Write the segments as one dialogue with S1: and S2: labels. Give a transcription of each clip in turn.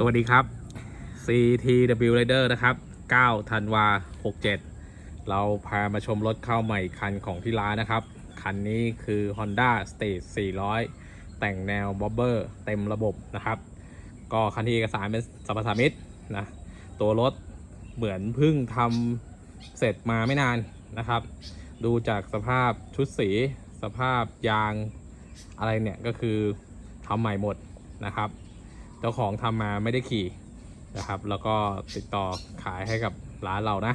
S1: สวัสดีครับ CTW Rider นะครับ 9 ธันวา 67 เราพามาชมรถเข้าใหม่คันของที่ร้านนะครับ คันนี้คือ Honda Stage 400 แต่งแนว Bobber เต็มระบบนะครับ ก็คันที่เอกสารเป็นสัมปทามิตรนะ ตัวรถเหมือนเพิ่งทำเสร็จมาไม่นานนะครับ ดูจากสภาพชุดสี สภาพยางอะไรเนี่ยก็คือทำใหม่หมดนะครับ เจ้าของทำมาไม่ได้ขี่นะครับ แล้วก็ติดต่อขายให้กับร้านเรานะ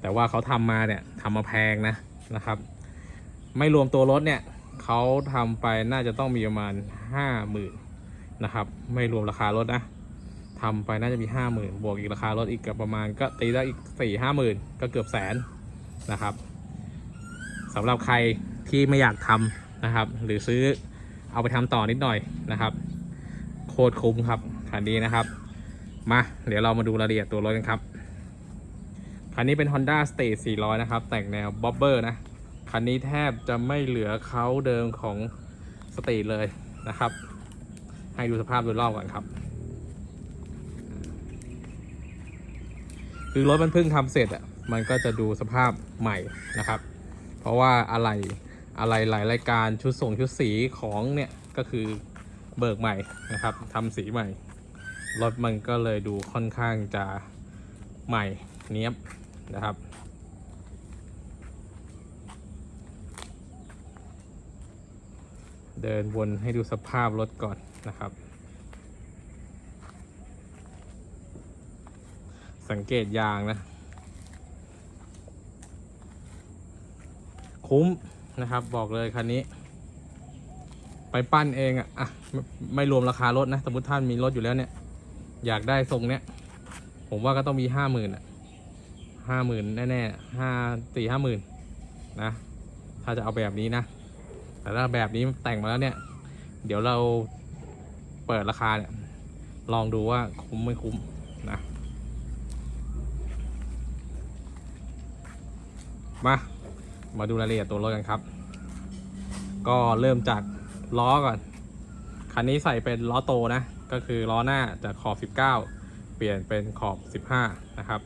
S1: แต่ว่าเขาทำมาเนี่ยทำมาแพงนะนะครับ ไม่รวมตัวรถเนี่ยเขาทำไปน่าจะต้องมีประมาณห้าหมื่นนะครับ ไม่รวมราคารถนะทำไปน่าจะมีห้าหมื่นบวกอีกราคารถอีกประมาณก็ตีได้อีกสี่ห้าหมื่นก็เกือบแสนนะครับสำหรับใครที่ไม่อยากทำนะครับ หรือซื้อเอาไปทำต่อนิดหน่อยนะครับ โคตรคุ้มครับคันนี้นะครับมาเดี๋ยวเรามาดูรายละเอียดตัวรถกันครับ คันนี้เป็น Honda Stage 400 นะครับ แต่งแนว Bobber นะ คันนี้แทบจะไม่เหลือเขาเดิมของ Stage เลยนะครับ ให้ดูสภาพโดยรอบก่อนครับ คือรถมันเพิ่งทำเสร็จอะมันก็จะดูสภาพใหม่นะครับ เพราะว่าอะไรอะไรหลายรายการชุดส่งชุดสีของเนี่ยก็คือ เบิกใหม่นะครับทำสีใหม่ รถมันก็เลยดูค่อนข้างจะใหม่เนี้ยบนะครับเดินวนให้ดูสภาพรถก่อนนะครับ สังเกตยางนะ คุ้มนะครับบอกเลยคันนี้ ไปปั้นเองอะอะไม่ไม่รวมราคารถนะ สมมติท่านมีรถอยู่แล้วเนี่ย อยากได้ทรงเนี้ย ผมว่าก็ต้องมีห้าหมื่นอะห้าหมื่นแน่ๆห้าสี่ห้าหมื่นนะ ถ้าจะเอาแบบนี้นะ แต่ถ้าแบบนี้แต่งมาแล้วเนี่ย เดี๋ยวเราเปิดราคาเนี่ย ลองดูว่าคุ้มไม่คุ้มนะมา มาดูรายละเอียดตัวรถกันครับ ก็เริ่มจาก ล้อก่อน คันนี้ใส่เป็นล้อโตนะ ก็คือล้อหน้าจากขอบ 19 เปลี่ยนเป็นขอบ 15 นะครับ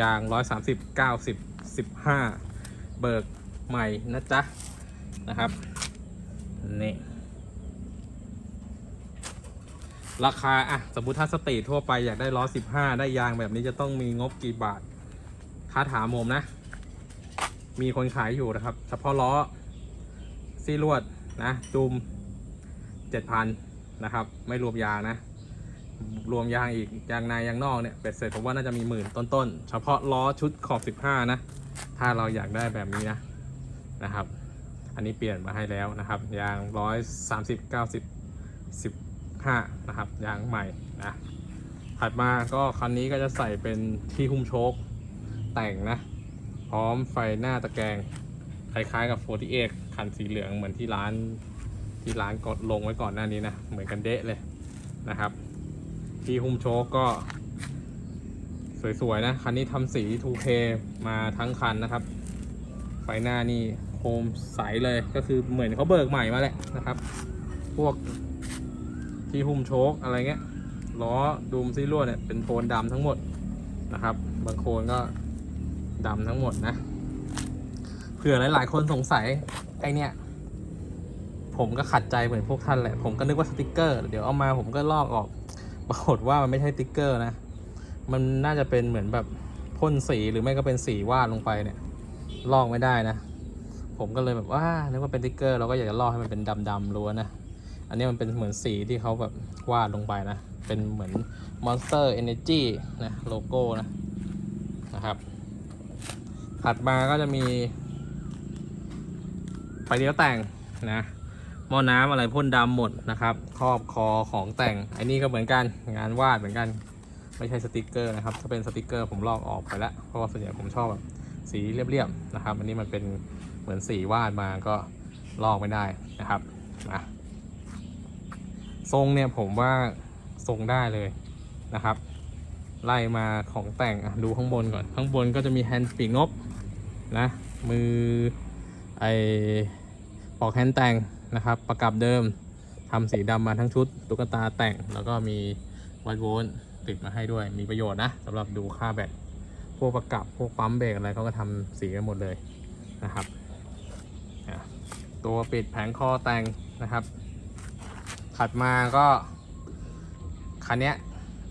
S1: ยาง 130 90 15 เบิกใหม่นะจ๊ะ นะครับ นี่ ราคา อะ สมมติถ้าสตรีททั่วไปอยากได้ล้อ 15 ได้ยางแบบนี้จะต้องมีงบกี่บาท ถ้าถามผมนะ มีคนขายอยู่นะครับ เฉพาะล้อซี่ลวด นะจุมเจ็ดพันนะครับ ไม่รวมยางนะ รวมยางอีกยางในยางนอกเนี่ยเป็ดเสร็จผมว่าน่าจะมีหมื่นต้นๆ เฉพาะล้อชุดขอบ 15 นะ ถ้าเราอยากได้แบบนี้นะนะครับ อันนี้เปลี่ยนมาให้แล้วนะครับยาง 130 90 15 นะครับยางใหม่นะถัดมาก็คันนี้ก็จะใส่เป็นที่หุ้มโชคแต่งนะ พร้อมไฟหน้าตะแกรงคล้ายๆกับ 48 คันสีเหลืองเหมือนที่ร้านที่ร้านกดลงไว้ก่อนหน้านี้นะ เหมือนกันเดะเลยนะครับ ที่หุ้มโชคก็ สวยๆนะ คันนี้ทำสี 2K มาทั้งคันนะครับ ไฟหน้านี่โคมใสเลยก็คือเหมือนเขาเบิกใหม่มาแหละนะครับ พวกที่หุ้มโชคอะไรเงี้ยล้อดูมซี่ลวดเนี่ยเป็นโทนดำทั้งหมดนะครับ บางโคนก็ดำทั้งหมดนะ เผื่อหลาย ๆ คนสงสัยไอเนี่ย ผมก็ขัดใจเหมือนพวกท่านแหละ ผมก็นึกว่าสติกเกอร์ เดี๋ยวเอามาผมก็ลอกออกปรากฏว่ามันไม่ใช่สติกเกอร์นะ มันน่าจะเป็นเหมือนแบบพ่นสีหรือไม่ก็เป็นสีวาดลงไปเนี่ย ลอกไม่ได้นะ ผมก็เลยแบบว่านึกว่าเป็นสติกเกอร์เราก็อยากจะลอกให้มันเป็นดำๆล้วนนะ อันนี้มันเป็นเหมือนสีที่เขาแบบวาดลงไปนะ เป็นเหมือน Monster Energy นะโลโก้นะนะครับ ถัดมาก็จะมี ไฟเลี้ยวแต่งนะหม้อน้ำอะไรพ่นดำหมดนะครับ ครอบคอของแต่งไอันนี้ก็เหมือนกันงานวาดเหมือนกัน ไม่ใช่สติกเกอร์นะครับ ถ้าเป็นสติกเกอร์ผมลอกออกไปแล้ว เพราะว่าส่วนใหญ่ผมชอบแบบสีเรียบๆนะครับ อันนี้มันเป็นเหมือนสีวาดมาก็ลอกไม่ได้นะครับนะทรงเนี่ยผมว่าทรงได้เลยนะครับ ไล่มาของแต่งดูข้างบนก่อน ข้างบนก็จะมีแฮนด์ปีกนบนะมือไอ ปอกแฮนด์แต่งนะครับ ประกับเดิมทำสีดำมาทั้งชุด ตุ๊กตาแต่งแล้วก็มีไวโวลต์ติดมาให้ด้วย มีประโยชน์นะสำหรับดูค่าแบตพวกประกับพวกปั๊มเบรกอะไรเขาก็ทำสีกันหมดเลยนะครับ ตัวปิดแผงคอแต่งนะครับ ถัดมาก็ คันนี้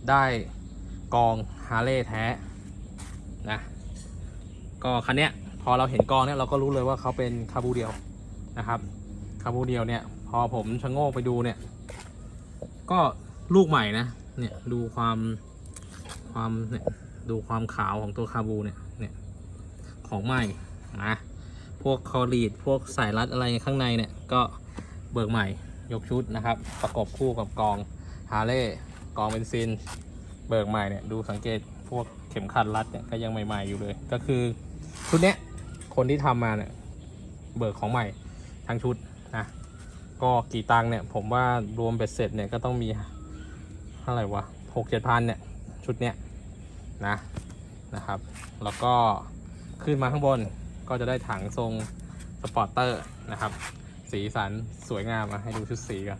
S1: ได้กองฮาร์เลย์แท้นะก็คันนี้พอเราเห็นกองเนี้ยเราก็รู้เลยว่าเขาเป็นคาบูเดียว นะครับคาบูเดียวเนี่ย พอผมชะโงกไปดูเนี่ย ก็ลูกใหม่นะ เนี่ยดูความความเนี่ยดูความขาวของตัวคาบูเนี่ยเนี่ยของใหม่นะพวกคอรีดพวกสายรัดอะไรข้างในเนี่ย ก็เบิกใหม่ยกชุดนะครับ ประกบคู่กับกองฮาเลย์กองเบนซิน เบิกใหม่เนี่ยดูสังเกตพวกเข็มขัดรัดเนี่ยก็ยังใหม่ ๆอยู่เลย ก็คือชุดเนี้ยคนที่ทำมาเนี่ยเบิกของใหม่ ทั้งชุดนะก็กี่ตังเนี่ยผมว่ารวมเบ็ดเสร็จเนี่ยก็ต้องมีเท่าไหร่วะหกเจ็ดพันเนี่ยชุดเนี้ยนะนะครับแล้วก็ขึ้นมาข้างบนก็จะได้ถังทรงสปอร์เตอร์นะครับ สีสันสวยงามมาให้ดูชุดสีกัน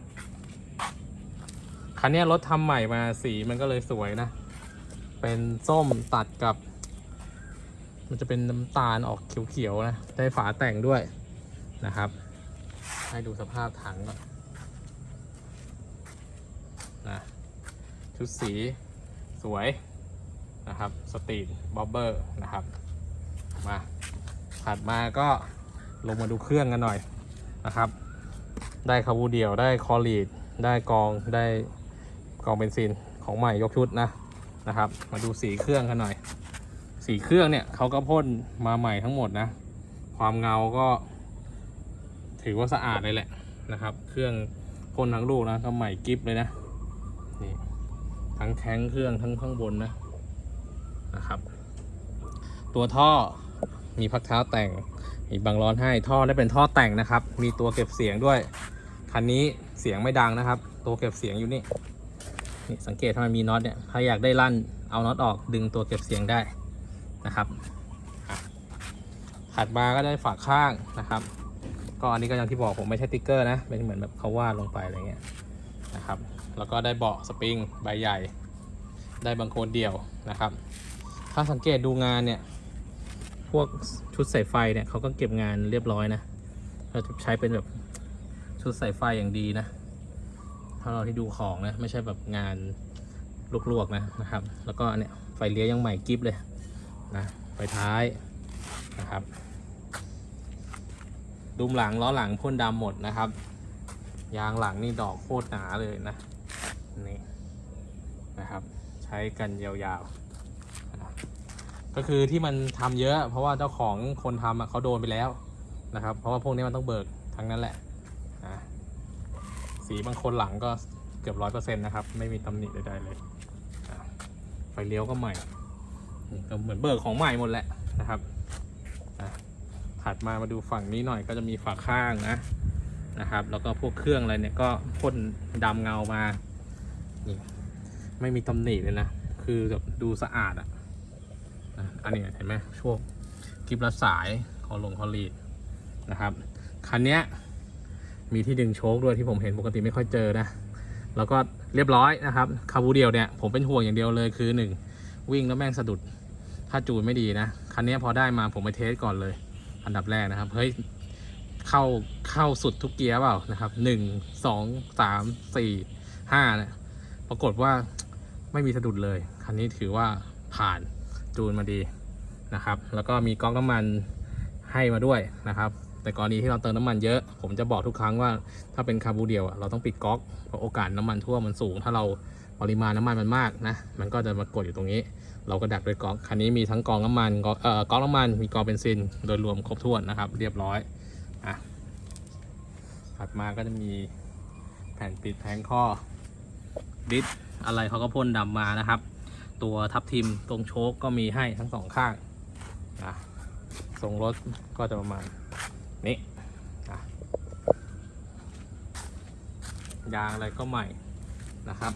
S1: คันนี้รถทำใหม่มาสีมันก็เลยสวยนะ เป็นส้มตัดกับ มันจะเป็นน้ำตาลออกเขียวๆนะ ได้ฝาแต่งด้วยนะครับ ให้ดูสภาพถังก่อนนะชุดสีสวยนะครับ สตรีทบ๊อบเบอร์นะครับ มาถัดมาก็ลงมาดูเครื่องกันหน่อยนะครับ ได้คาบูเดียวได้คอลีด ได้กองได้กองเบนซินของใหม่ยกชุดนะนะครับ มาดูสีเครื่องกันหน่อย สีเครื่องเนี่ยเขาก็พ่นมาใหม่ทั้งหมดนะ ความเงาก็ ถือว่าสะอาดเลยแหละนะครับ เครื่องพ่นทั้งลูกนะก็ใหม่กิฟเลยนะนี่ทั้งแท้งเครื่องทั้งข้างบนนะนะครับ ตัวท่อมีพักเท้าแต่งมีบังร้อนให้ท่อได้เป็นท่อแต่งนะครับ มีตัวเก็บเสียงด้วยคันนี้เสียงไม่ดังนะครับ ตัวเก็บเสียงอยู่นี่นี่สังเกตถ้ามันมีน็อตเนี่ยถ้าอยากได้ลั่นเอาน็อตออกดึงตัวเก็บเสียงได้นะครับถัดมาก็ได้ฝากข้างนะครับ ก็อันนี้ก็อย่างที่บอกผมไม่ใช่ติ๊กเกอร์นะ เป็นเหมือนแบบเขาวาดลงไปอะไรเงี้ยนะครับ แล้วก็ได้เบาะสปริงใบใหญ่ ได้บางโคนเดี่ยวนะครับ ถ้าสังเกตดูงานเนี่ย พวกชุดสายไฟเนี่ยเขาก็เก็บงานเรียบร้อยนะ เราจะใช้เป็นแบบชุดสายไฟอย่างดีนะ ถ้าเราที่ดูของนะ ไม่ใช่แบบงานลวกๆนะนะครับ แล้วก็อันเนี้ยไฟเลี้ยวยังใหม่กิฟเลยนะ ไฟท้ายนะครับ ดุมหลังล้อหลังพ่นดำหมดนะครับ ยางหลังนี่ดอกโคตรหนาเลยนะนี่นะครับ ใช้กันยาวๆ ก็คือที่มันทำเยอะ เพราะว่าเจ้าของคนทำเขาโดนไปแล้วนะครับ เพราะว่าพวกนี้มันต้องเบิกทั้งนั้นแหละอะสีบางคนหลังก็เกือบร้อยเปอร์เซ็นต์นะครับ ไม่มีตำหนิใดๆเลยไฟเลี้ยวก็ใหม่ก็เหมือนเบิกของใหม่หมดแหละนะครับ ถัดมามาดูฝั่งนี้หน่อยก็จะมีฝาข้างนะนะครับ แล้วก็พวกเครื่องอะไรเนี่ยก็พ่นดำเงามานี่ไม่มีตำหนิเลยนะ คือแบบดูสะอาดอะ่ะอันนี้เห็นไหมช่วงกิบละสายคอลงคอลีดนะครับคันนี้มีที่ดึงโชคด้วยที่ผมเห็นปกติไม่ค่อยเจอนะ แล้วก็เรียบร้อยนะครับคาบูเดียวเนี่ยผมเป็นห่วงอย่างเดียวเลยคือหนึ่งวิ่งแล้วแม่งสะดุดถ้าจูนไม่ดีนะ คันนี้พอได้มาผมไปเทสก่อนเลย อันดับแรกนะครับ เฮ้ย เข้าเข้าสุดทุกเกียร์เปล่านะครับหนึ่งสองสามสี่ห้าเนี่ยปรากฏว่าไม่มีสะดุดเลย คันนี้ถือว่าผ่านจูนมาดีนะครับ แล้วก็มีก๊อกน้ำมันให้มาด้วยนะครับ แต่กรณีที่เราเติมน้ำมันเยอะ ผมจะบอกทุกครั้งว่าถ้าเป็นคาบูเดียวอะเราต้องปิดก๊อกเพราะโอกาสน้ำมันท่วมมันสูง ถ้าเราปริมาณน้ำมันมันมากนะ มันก็จะมากดอยู่ตรงนี้ เราก็ดักด้วยกอกคันนี้มีทั้งกองน้ำมันกอกเอ่อกอกน้ำมันมีกองเบนซินโดยรวมครบถ้วนนะครับ เรียบร้อยอะถัดมาก็จะมีแผ่นปิดแผงข้อดิสอะไรเขาก็พ่นดำมานะครับ ตัวทับทิมตรงโชคก็มีให้ทั้งสองข้างนะทรงรถก็จะประมาณนี้นะยางอะไรก็ใหม่นะครับ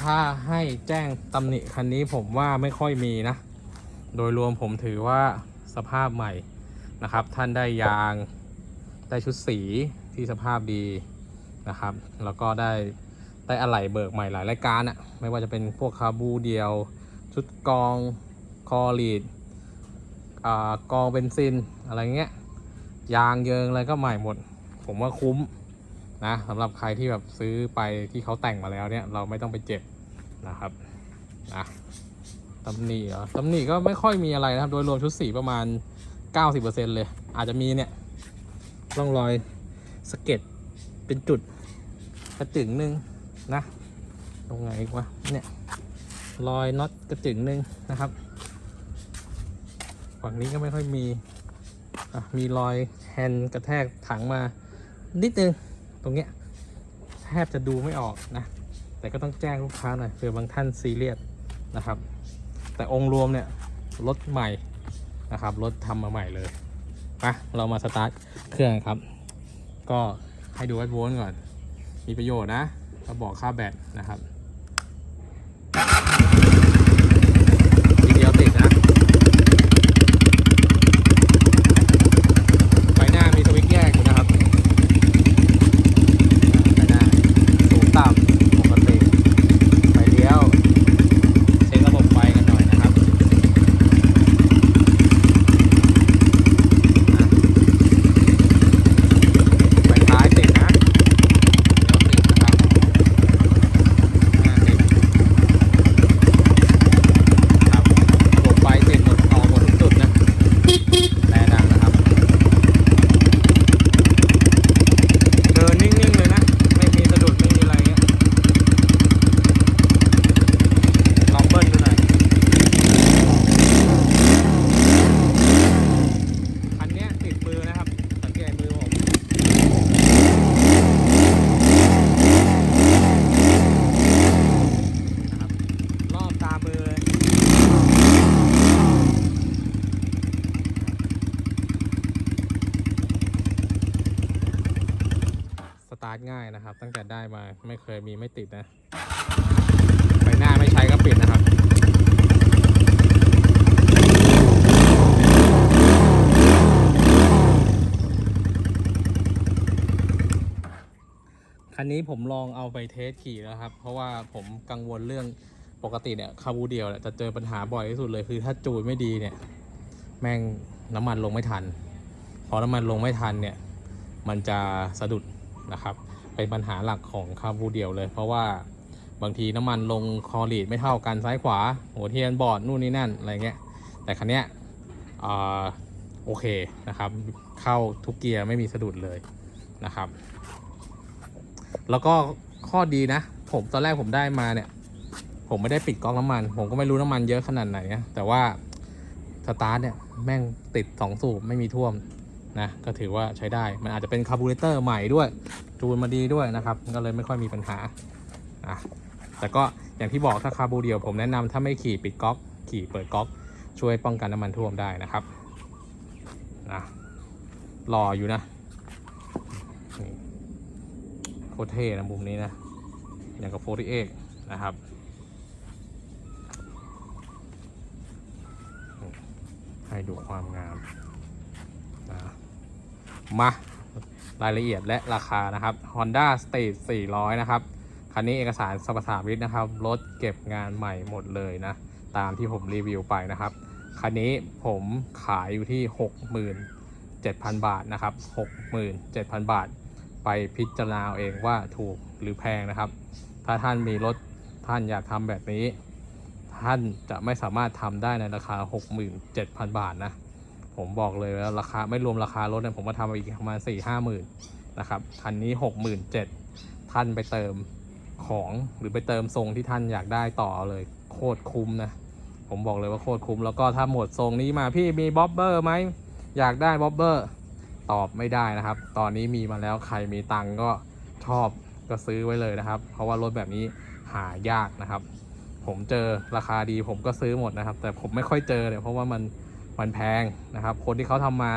S1: ถ้าให้แจ้งตำหนิคันนี้ผมว่าไม่ค่อยมีนะ โดยรวมผมถือว่าสภาพใหม่นะครับ ท่านได้ยางได้ชุดสีที่สภาพดีนะครับ แล้วก็ได้ได้อะไหล่เบิกใหม่หลายรายการอะไม่ว่าจะเป็นพวกคาบูเดียว ชุดกองคอลีดอ่ากองเบนซินอะไรเงี้ยยางเยิงอะไรก็ใหม่หมด ผมว่าคุ้ม นะสำหรับใครที่แบบซื้อไปที่เขาแต่งมาแล้วเนี่ยเราไม่ต้องไปเจ็บนะครับนะตำหนิเหรอตำหนิก็ไม่ค่อยมีอะไรนะครับ โดยรวมชุดสีประมาณ 90%เลย อาจจะมีเนี่ยร่องรอยสเก็ดเป็นจุดกระจึงหนึ่งนะตรงไหนอีกวะเนี่ยรอยน็อตกระจึงหนึ่งนะครับฝั่งนี้ก็ไม่ค่อยมีอะมีรอยแฮนกระแทกถังมานิดนึง ตรงเนี้ยแทบจะดูไม่ออกนะ แต่ก็ต้องแจ้งลูกค้าหน่อยเผื่อบางท่านซีเรียสนะครับ แต่องค์รวมเนี่ยรถใหม่นะครับรถทำมาใหม่เลยมาเรามาสตาร์ทเครื่องครับ ก็ให้ดูวัดโวลต์ก่อน มีประโยชน์นะเราบอกค่าแบตนะครับทีเดียวติดนะ ไฟหน้ามีสวิตช์แยกอยู่นะครับไฟหน้าสูงต่ำปกติ ไฟเลี้ยว เช็คระบบไฟกันหน่อยนะครับอะไฟท้ายติดนะเดี๋ยวติดนะครับหน้าติดครับระบบไฟติดหมดออกหมดทุกจุดนะแรงดังนะครับ เดินนิ่ง ๆ เลยนะ ไม่มีสะดุด ไม่มีอะไรเงี้ย ลองเบิ้ลดูหน่อย อันเนี้ยติดมือนะครับ สังเกตมือผม นะครับรอบตามือเลย ส ตาร์ทง่ายนะครับ ตั้งแต่ได้มาไม่เคยมีไม่ติดนะไฟหน้าไม่ใช้ก็ปิดนะครับคันนี้ผมลองเอาไปเทสขี่แล้วครับ เพราะว่าผมกังวลเรื่องปกติเนี่ยคาบูเดียวเนี่ยจะเจอปัญหาบ่อยที่สุดเลยคือถ้าจูนไม่ดีเนี่ย แม่งน้ำมันลงไม่ทัน พอน้ำมันลงไม่ทันเนี่ย มันจะสะดุด นะครับ เป็นปัญหาหลักของคาบูเดียวเลย เพราะว่าบางทีน้ำมันลงคอลีดไม่เท่ากันซ้ายขวา หัวเทียนบอร์ดนู่นนี่นั่นอะไรเงี้ย แต่คันเนี้ยโอเคนะครับ เข้าทุกเกียร์ไม่มีสะดุดเลยนะครับ แล้วก็ข้อดีนะ ผมตอนแรกผมได้มาเนี่ย ผมไม่ได้ปิดก๊อกน้ำมัน ผมก็ไม่รู้น้ำมันเยอะขนาดไหนนะแต่ว่าสตาร์ทเนี่ยแม่งติดสองสูบไม่มีท่วม นะก็ถือว่าใช้ได้มันอาจจะเป็นคาร์บูเรเตอร์ใหม่ด้วยจูนมาดีด้วยนะครับก็เลยไม่ค่อยมีปัญหาอะแต่ก็อย่างที่บอกถ้าคาร์บูเดียวผมแนะนำถ้าไม่ขี่ปิดก๊อกขี่เปิดก๊อกช่วยป้องกันน้ำมันท่วมได้นะครับนะรออยู่นะโคตรเท่นะมุมนี้นะอย่างกับโฟร์เอกนะครับให้ดูความงามนะ มารายละเอียดและราคานะครับ Honda State 400 นะครับ คันนี้เอกสารสรรพสามิตนะครับ รถเก็บงานใหม่หมดเลยนะ ตามที่ผมรีวิวไปนะครับ คันนี้ผมขายอยู่ที่ 67,000 บาทนะครับ 67,000 บาท ไปพิจารณาเอาเองว่าถูกหรือแพงนะครับ ถ้าท่านมีรถท่านอยากทำแบบนี้ ท่านจะไม่สามารถทำได้ในราคา 67,000 บาทนะ ผมบอกเลยว่าราคาไม่รวมราคารถเนี่ยผมมาทำอีกประมาณสี่ห้าหมื่นนะครับคันนี้หกหมื่นเจ็ดท่านไปเติมของหรือไปเติมทรงที่ท่านอยากได้ต่อเลยโคตรคุ้มนะ ผมบอกเลยว่าโคตรคุ้ม แล้วก็ถ้าหมดทรงนี้มาพี่มีบ๊อบเบอร์ไหมอยากได้บ๊อบเบอร์ตอบไม่ได้นะครับ ตอนนี้มีมาแล้วใครมีตังก็ชอบก็ซื้อไว้เลยนะครับ เพราะว่ารถแบบนี้หายากนะครับ ผมเจอราคาดีผมก็ซื้อหมดนะครับ แต่ผมไม่ค่อยเจอเนี่ยเพราะว่ามัน มันแพงนะครับ คนที่เขาทำมา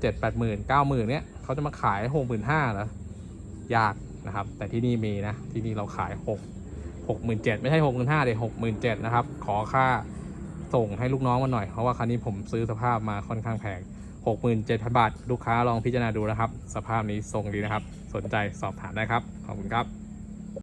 S1: เจ็ดแปดหมื่นเก้าหมื่นเนี้ยเขาจะมาขายหกหมื่นห้าเหรอยากนะครับ แต่ที่นี่มีนะที่นี่เราขายหกหกหมื่นเจ็ดไม่ใช่หกหมื่นห้าเดี๋ยวหกหมื่นเจ็ดนะครับ ขอค่าส่งให้ลูกน้องมาหน่อย เพราะว่าคันนี้ผมซื้อสภาพมาค่อนข้างแพงหกหมื่นเจ็ดพันบาท ลูกค้าลองพิจารณาดูนะครับ สภาพนี้ทรงดีนะครับ สนใจสอบถามได้ครับ ขอบคุณครับ